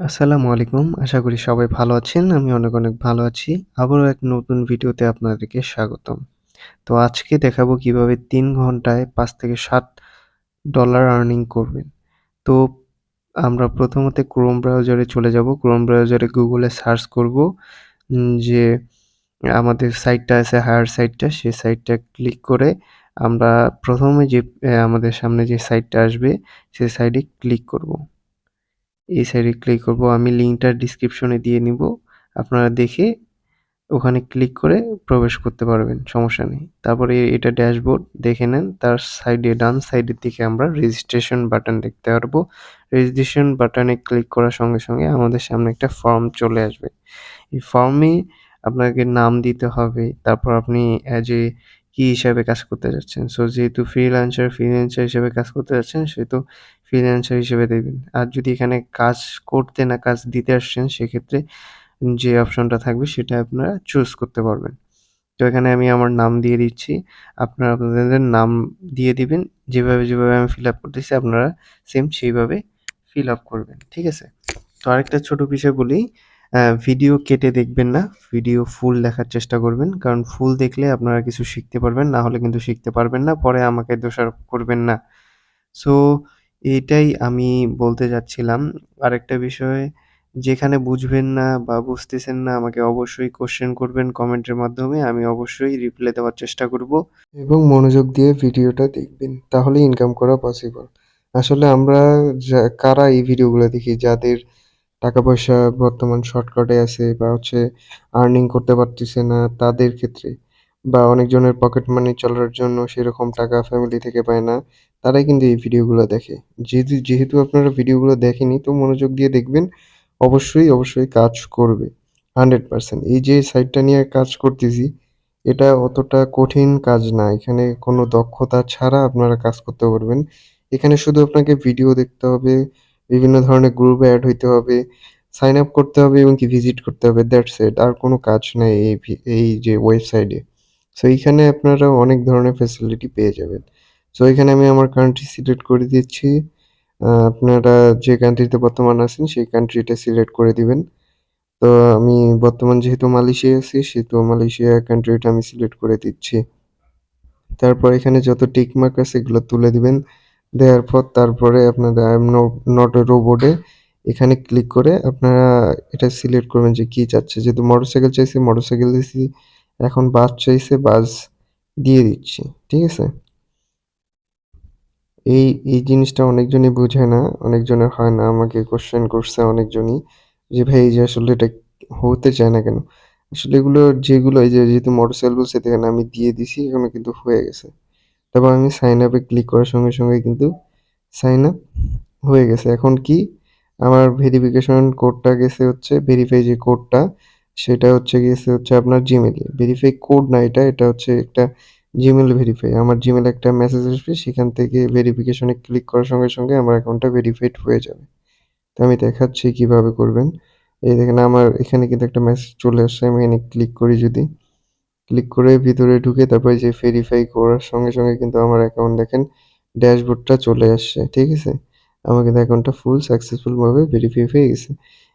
আসসালামু আলাইকুম। আশা করি সবাই ভালো আছেন। আমি অনেক, অনেক ভালো আছি। আবারও এক নতুন ভিডিওতে আপনাদেরকে স্বাগতম। তো আজকে দেখাবো কীভাবে তিন ঘন্টায় পাঁচ থেকে সাত ডলার আর্নিং করবেন। তো আমরা প্রথমত ক্রোম ব্রাউজারে চলে যাব। ক্রোম ব্রাউজারে গুগলে সার্চ করব যে আমাদের সাইটটা আছে হায়ার সাইটটা, সেই সাইটটা ক্লিক করে আমরা ১ম এ যে আমাদের সামনে যে সাইটটা আসবে, সেই সাইটে ক্লিক করব। এই সাইডে ক্লিক করব। আমি লিঙ্কটা ডিসক্রিপশনে দিয়ে নিব। আপনারা দেখে ওখানে ক্লিক করে প্রবেশ করতে পারবেন, সমস্যা নেই। তারপরে এটা ড্যাশবোর্ড দেখে নেন। তার সাইডে ডান সাইডের দিকে আমরা রেজিস্ট্রেশন বাটন দেখতে পারব। রেজিস্ট্রেশন বাটনে ক্লিক করার সঙ্গে, সঙ্গে আমাদের সামনে একটা ফর্ম চলে আসবে। এই ফর্মে আপনাকে নাম দিতে হবে। তারপর আপনি অ্যাজ এ কি হিসাবে কাজ করতে যাচ্ছেন। সো যেহেতু ফ্রিল্যান্সার, ফ্রিল্যান্সার হিসেবে কাজ করতে যাচ্ছেন সেহেতু ফ্রিল্যান্সার হিসেবে দেবেন। আর যদি এখানে কাজ করতে না কাজ দিতে আসছেন সেক্ষেত্রে যে অপশনটা থাকবে সেটা আপনারা চুজ করতে পারবেন। তো এখানে আমি আমার নাম দিয়ে দিচ্ছি। আপনারা আপনাদের নাম দিয়ে দিবেন। যেভাবে, যেভাবে আমি ফিল আপ করতেছি আপনারা সেম সেইভাবে ফিল আপ করবেন। ঠিক আছে? তো আরেকটা ছোট বিষয় বলি, ভিডিও কেটে দেখবেন না। ভিডিও ফুল দেখার চেষ্টা করবেন। কারণ ফুল দেখলে আপনারা কিছু শিখতে পারবেন। না হলে কিন্তু শিখতে পারবেন না। পরে আমাকে দোষারোপ করবেন না। সো এটাই আমি বলতে যাচ্ছিলাম। আরেকটা বিষয়, যেখানে বুঝবেন না বা বুঝতেছেন না, আমাকে অবশ্যই কোশ্চেন করবেন কমেন্টের মাধ্যমে। আমি অবশ্যই রিপ্লাই দেওয়ার চেষ্টা করব এবং মনোযোগ দিয়ে ভিডিওটা দেখবেন। তাহলেই ইনকাম করা পসিবল। আসলে আমরা কারা এই ভিডিওগুলো দেখি যাদের টাকা-পয়সা বর্তমান শর্টকাটে আছে বা হচ্ছে আর্নিং করতে পারতেছে না তাদের ক্ষেত্রে বা অনেকজনের পকেট মানি চলার জন্য সেরকম টাকা ফ্যামিলি থেকে পায় না, তারাই কিন্তু এই ভিডিওগুলো দেখে। যেহেতু যেহেতু আপনারা ভিডিওগুলো দেখেনি তো মনোযোগ দিয়ে দেখবেন। অবশ্যই, অবশ্যই কাজ করবে। 100% এই যে সাইটটা নিয়ে কাজ করতেছি, এটা অতটা কঠিন কাজ না। এখানে কোনো দক্ষতা ছাড়া আপনারা কাজ করতে পারবেন। এখানে শুধু আপনাকে ভিডিও দেখতে হবে, বিভিন্ন ধরনের গ্রুপে অ্যাড হইতে হবে, সাইন আপ করতে হবে এবং কি ভিজিট করতে হবে। That's it. আর কোনো কাজ নাই এই এই যে ওয়েবসাইটে। সো এইখানে আপনারা অনেক ধরনের ফ্যাসিলিটি পেয়ে যাবেন। সো এখানে আমি আমার কান্ট্রি সিলেক্ট করে দিচ্ছি। আপনারা যে কান্ট্রিতে বর্তমান আছেন সেই কান্ট্রিটা সিলেক্ট করে দিবেন। তো আমি বর্তমান যেহেতু মালয়েশিয়ায় আছি সেহেতু মালয়েশিয়া কান্ট্রিটা আমি সিলেক্ট করে দিচ্ছি। তারপর এখানে যত টিকমার্ক আছে এগুলো তুলে দিবেন। দেওয়ার পর তারপরে আপনাদের আই এম নট রোবটে এখানে ক্লিক করে আপনারা এটা সিলেক্ট করবেন যে কি চাচ্ছে। যেহেতু মোটরসাইকেল চাইছে মোটরসাইকেল দিয়েছি এখন বাস চাইছে বাস দিয়ে দিচ্ছি। ঠিক আছে? এই, এই জিনিসটা অনেকজনই বুঝে না। অনেকজনের হয় না। আমাকে কোশ্চেন করছে অনেকজনই যে ভাই এই যে আসলে এটা হতে চায় না কেন? আসলে এগুলো যেগুলো এই যে যেহেতু মোটরসাইকেল বলছে দেখেন আমি দিয়ে দিছি এখনও কিন্তু হয়ে গেছে। তারপর আমি সাইন আপে ক্লিক করার সঙ্গে, সঙ্গে কিন্তু সাইন আপ হয়ে গেছে। এখন কি আমার ভেরিফিকেশন কোডটা গেছে হচ্ছে ভেরিফাই যে কোডটা সেটা হচ্ছে গিয়েছে হচ্ছে আপনার জিমেইলে। ভেরিফাই কোড না এটা, এটা হচ্ছে একটা জিমেল ভেরিফাই। আমার জিমেইলে একটা মেসেজ আসবে সেখান থেকে ভেরিফিকেশনে ক্লিক করার সঙ্গে, সঙ্গে আমার অ্যাকাউন্টটা ভেরিফাইড হয়ে যাবে। তো আমি দেখাচ্ছি কীভাবে করবেন। এই দেখেন আমার এখানে কিন্তু একটা মেসেজ চলে আসছে। আমি এখানে ক্লিক করি যদি, ক্লিক করে ভিতরে ঢুকে তারপরে যে ভেরিফাই করার সঙ্গে, সঙ্গে কিন্তু আমার অ্যাকাউন্ট দেখেন ড্যাশবোর্ডটা চলে আসছে। ঠিক আছে? আমার কিন্তু অ্যাকাউন্টটা ফুল সাকসেসফুলভাবে ভেরিফাই হয়ে গেছে।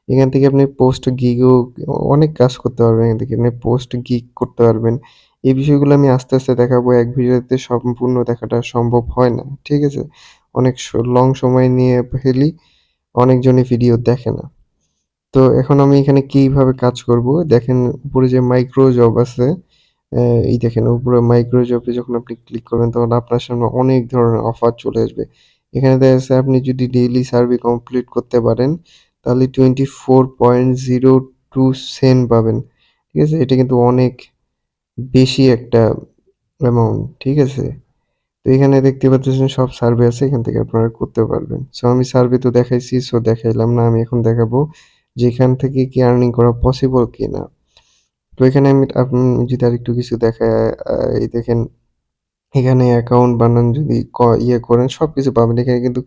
এখান থেকে আপনি পোস্ট গিগও অনেক কাজ করতে পারবেন এখান থেকে। আপনি পোস্ট গিগ করতে পারবেন। এই বিষয়গুলো আমি আস্তে, আস্তে দেখাবো। এক ভিডিওতে সম্পূর্ণ দেখাটা সম্ভব হয় না। ঠিক আছে? অনেক লং সময় নিয়ে ফেলি। অনেকজনই ভিডিও দেখে না। তো এখন আমি এখানে কীভাবে কাজ করব দেখেন উপরে যে মাইক্রো জব আছে, এই দেখেন, উপরে মাইক্রো জবে যখন আপনি ক্লিক করবেন, তখন আপনার সামনে অনেক ধরনের অফার চলে আসবে। এখানে দেখা যাচ্ছে আপনি যদি ডেইলি সার্ভে কমপ্লিট করতে পারেন, তাহলে 24.02 সেন্ট পাবেন। ঠিক আছে? এটা কিন্তু অনেক বেশি একটা অ্যামাউন্ট। ঠিক আছে? তো এখানে দেখতে পাচ্ছেন সব সার্ভে আছে, এখান থেকে আপনারা করতে পারবেন। সো আমি সার্ভে তো দেখাইছি সো দেখাইলাম না। আমি এখন দেখাবো যেখান থেকে কি আর্নিং করা পসিবল কিনা। তো এখানে আমি আপনি যদি আরেকটু কিছু দেখাই আ এই দেখেন এখানে অ্যাকাউন্ট বানান যদি ইয়ে করেন সব কিছু পাবেন। এখানে কিন্তু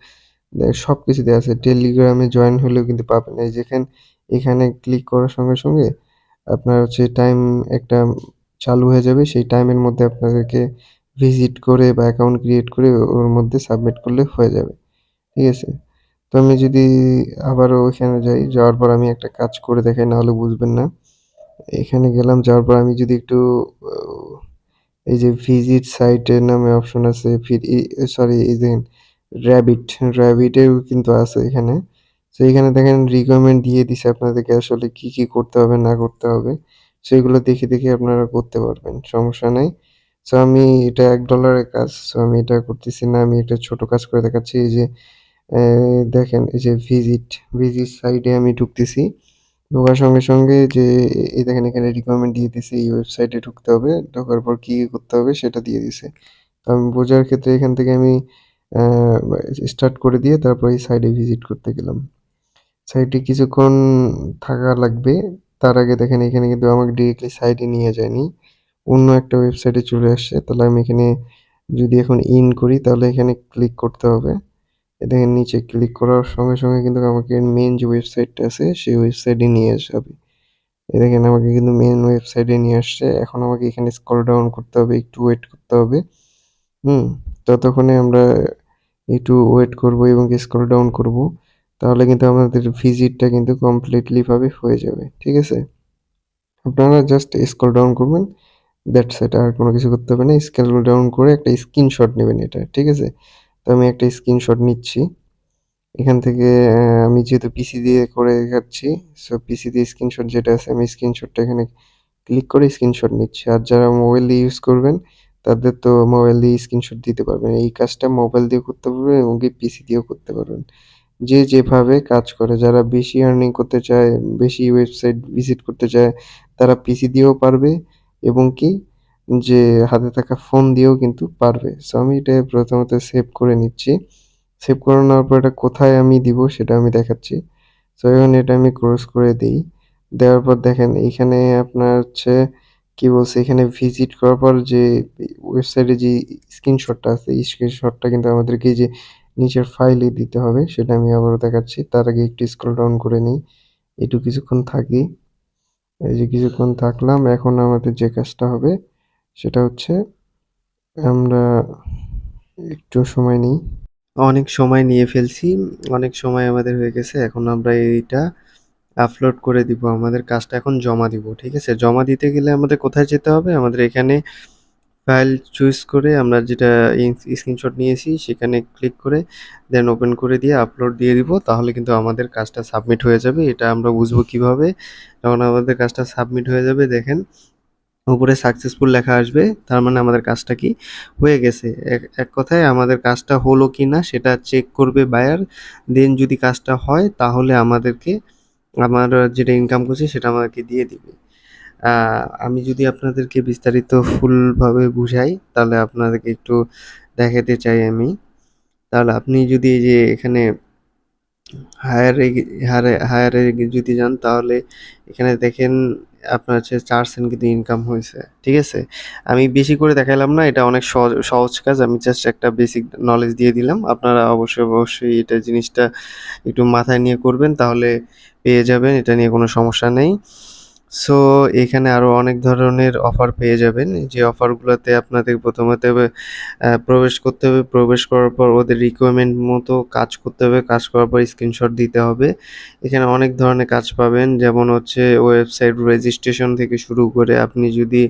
দে সবকিছু দেয়া আছে। টেলিগ্রামে জয়েন হলেও কিন্তু পাবেন। এই যেখানে এখানে ক্লিক করার সঙ্গে, সঙ্গে আপনার হচ্ছে টাইম একটা চালু হয়ে যাবে। সেই টাইমের মধ্যে আপনাদেরকে ভিজিট করে বা অ্যাকাউন্ট ক্রিয়েট করে ওর মধ্যে সাবমিট করলে হয়ে যাবে। ঠিক আছে? তো আমি যদি আবারও ওইখানে যাই যাওয়ার পর আমি একটা কাজ করে দেখাই নাহলে বুঝবেন না এখানে গেলাম, যাওয়ার পর আমি যদি একটু এই যে ভিজিট সাইটের নামে অপশন আছে সরি এই দেখেন র্যাবিট র্যাবিটেও কিন্তু আছে এখানে। তো এখানে দেখেন রিকমেন্ড দিয়ে দিছে আপনাদেরকে আসলে কি কি করতে হবে, না করতে হবে। সেগুলো দেখে দেখে আপনারা করতে পারবেন, সমস্যা নেই। সো আমি এটা এক ডলারের কাজ সো আমি এটা করতেছি না, আমি একটা ছোট কাজ করে দেখাচ্ছি। এই যে দেখেন, এই যে ভিজিট ভিজিট সাইটে আমি ঢুকতেছি। ঢোকার সঙ্গে সঙ্গে যে, এই দেখেন এখানে রিকোয়ারমেন্ট দিয়ে দিছে, এই ওয়েবসাইটে ঢুকতে হবে। ঢোকার পর কী করতে হবে সেটা দিয়ে দিছে। আমি বোঝার ক্ষেত্রে এখান থেকে আমি স্টার্ট করে দিয়ে তারপর এই সাইডে ভিজিট করতে গেলাম। সাইটে কিছুক্ষণ থাকা লাগবে। তার আগে দেখেন এখানে কিন্তু আমাকে ডিরেক্টলি সাইটে নিয়ে যায়নি। অন্য একটা ওয়েবসাইটে চলে আসছে। তাহলে আমি এখানে যদি এখন ইন করি তাহলে এখানে ক্লিক করতে হবে। দেখেন নিচে ক্লিক করার সঙ্গে সঙ্গে কিন্তু আমাকে মেন যে ওয়েবসাইটটা আছে, সেই ওয়েবসাইটে নিয়ে যাবে এ দেখেন আমাকে কিন্তু মেন ওয়েবসাইটে নিয়ে আসছে। এখন আমাকে এখানে স্ক্রল ডাউন করতে হবে, একটু ওয়েট করতে হবে। হুম, ততক্ষণে আমরা একটু ওয়েট করব এবং স্ক্রল ডাউন করব। তাহলে কিন্তু আমাদের ভিজিটটা কিন্তু কমপ্লিটলি ভাবে হয়ে যাবে, ঠিক আছে? আপনারা জাস্ট স্ক্রল ডাউন করবেন দ্যাটস ইট আর কোনো কিছু করতে হবে না। স্ক্রল ডাউন করে একটা স্ক্রিনশট নেবেন এটা, ঠিক আছে? তো আমি একটা স্ক্রিনশট নিচ্ছি। এখান থেকে আমি যেহেতু পিসি দিয়ে করে দেখাচ্ছি সো পিসি দিয়ে স্ক্রিনশট যেটা আছে, আমি স্ক্রিনশটটা এখানে ক্লিক করে স্ক্রিনশট নিচ্ছি। আর যারা মোবাইল দিয়ে ইউজ করবেন, তাদের তো মোবাইল দিয়ে স্ক্রিনশট দিতে পারবেন। এই কাজটা মোবাইল দিয়ে করতে পারবেন এবং কি পিসি দিয়েও করতে পারবেন। যে যেভাবে কাজ করে, যারা বেশি আর্নিং করতে চায়, বেশি ওয়েবসাইট ভিজিট করতে চায়, তারা পিসি দিয়েও পারবে এবং কি যে হাতে থাকা ফোন দিয়েও কিন্তু পারবে। সো আমি এটা প্রথমত সেভ করে নিচ্ছি। সেভ করে নেওয়ার পর এটা কোথায় আমি দিব সেটা আমি দেখাচ্ছি। সো এখন এটা আমি ক্রস করে দিই। দেওয়ার পর দেখেন এইখানে আপনার হচ্ছে কি বলছে, এখানে ভিজিট করার পর যে ওয়েবসাইটে যে স্ক্রিনশটটা আছে স্ক্রিনশটটা কিন্তু আমাদেরকে যে নিচের ফাইলে দিতে হবে, সেটা আমি আবারও দেখাচ্ছি। তার আগে একটু স্ক্রল ডাউন করে নিই। একটু কিছুক্ষণ থাকি। এই যে কিছুক্ষণ থাকলাম, এখন আমাদের যে কাজটা হবে সেটা হচ্ছে, আমরা একটু সময় নিই। অনেক সময় নিয়ে ফেলছি, অনেক সময় আমাদের হয়ে গেছে, এখন আমরা এইটা আপলোড করে দিব, আমাদের কাজটা এখন জমা দিব, ঠিক আছে? জমা দিতে গেলে আমাদের কোথায় যেতে হবে? আমাদের এখানে ফাইল চুজ করে আমরা যেটা স্ক্রিনশট নিয়েছি, সেখানে ক্লিক করে দেন ওপেন করে দিয়ে আপলোড দিয়ে দিব, তাহলে কিন্তু আমাদের কাজটা সাবমিট হয়ে যাবে। এটা আমরা বুঝব কীভাবে? যখন আমাদের কাজটা সাবমিট হয়ে যাবে, দেখেন উপরে সাকসেসফুল লেখা আসবে, তার মানে আমাদের কাজটা কি? হয়ে গেছে। এক কথায় আমাদের কাজটা হলো কি না সেটা চেক করবে বায়ার দেন যদি কাজটা হয় তাহলে আমাদেরকে, আমার যেটা ইনকাম করছে সেটা আমাদেরকে দিয়ে দিবে। আমি যদি আপনাদেরকে বিস্তারিত ফুলভাবে বুঝাই, তাহলে আপনাদেরকে একটু দেখাতে চাই আমি। তাহলে আপনি যদি এই যে এখানে হায়ারে হায়ারে হায়ারে যদি যান, তাহলে এখানে দেখেন আপনার হচ্ছে চার সেন্ট কিন্তু ইনকাম হয়েছে, ঠিক আছে? আমি বেশি করে দেখাইলাম না, এটা অনেক সহজ সহজ কাজ, আমি জাস্ট একটা বেসিক নলেজ দিয়ে দিলাম। আপনারা অবশ্যই অবশ্যই এটা জিনিসটা একটু মাথায় নিয়ে করবেন, তাহলে পেয়ে যাবেন, এটা নিয়ে কোনো সমস্যা নেই। সো এখানে আরও অনেক ধরনের অফার পেয়ে যাবেন। যে অফারগুলোতে আপনাদের প্রথমত প্রবেশ করতে হবে। প্রবেশ করার পর ওদের রিকোয়ারমেন্ট মতো কাজ করতে হবে। কাজ করার পর স্ক্রিনশট দিতে হবে। এখানে অনেক ধরনের কাজ পাবেন। যেমন হচ্ছে ওয়েবসাইট রেজিস্ট্রেশন থেকে শুরু করে আপনি যদি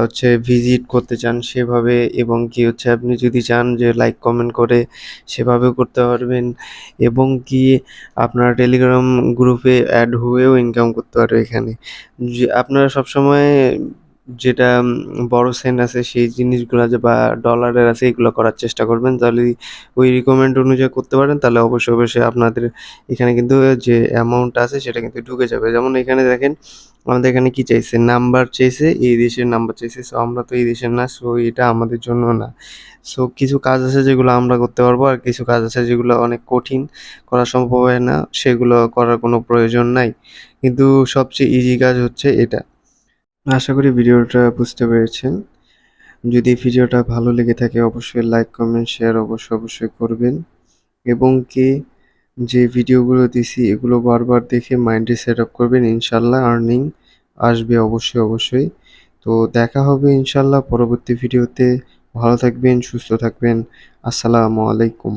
হচ্ছে ভিজিট করতে চান সেভাবে এবং কি হচ্ছে আপনি যদি চান যে লাইক কমেন্ট করে সেভাবে করতে পারবেন। এবং কি আপনার টেলিগ্রাম গ্রুপে অ্যাড হয়েও ইনকাম করতে পারবে এখানে। আপনারা সবসময় যেটা বড় সেন্ট আছে, সেই জিনিসগুলো যে বা ডলারের আছে, এগুলো করার চেষ্টা করবেন। তাহলে ওই রিকমেন্ড অনুযায়ী করতে পারেন, তাহলে অবশ্যই অবশ্যই আপনাদের এখানে কিন্তু যে অ্যামাউন্ট আছে, সেটা কিন্তু ঢুকে যাবে। যেমন এখানে দেখেন, আমাদের এখানে কি চাইছে? নাম্বার চাইছে, এই দেশের নাম্বার চাইছে। সো আমরা তো এই দেশের না সো এটা আমাদের জন্য না। সো কিছু কাজ আছে যেগুলো আমরা করতে পারব, আর কিছু কাজ আছে যেগুলো অনেক কঠিন, করা সম্ভব হয় না। সেগুলো করার কোনো প্রয়োজন নাই। কিন্তু সবচেয়ে ইজি কাজ হচ্ছে এটা। আশা করি ভিডিওটা বুঝতে পেরেছেন। যদি ভিডিওটা ভালো লেগে থাকে, অবশ্যই লাইক, কমেন্ট, শেয়ার অবশ্যই অবশ্যই করবেন। এবং কি যে ভিডিওগুলো দিছি, এগুলো বারবার দেখে মাইন্ডে সেট আপ করবেন, ইনশাল্লাহ আর্নিং আসবে অবশ্যই অবশ্যই। তো দেখা হবে ইনশাল্লাহ পরবর্তী ভিডিওতে। ভালো থাকবেন, সুস্থ থাকবেন। আসসালামু আলাইকুম।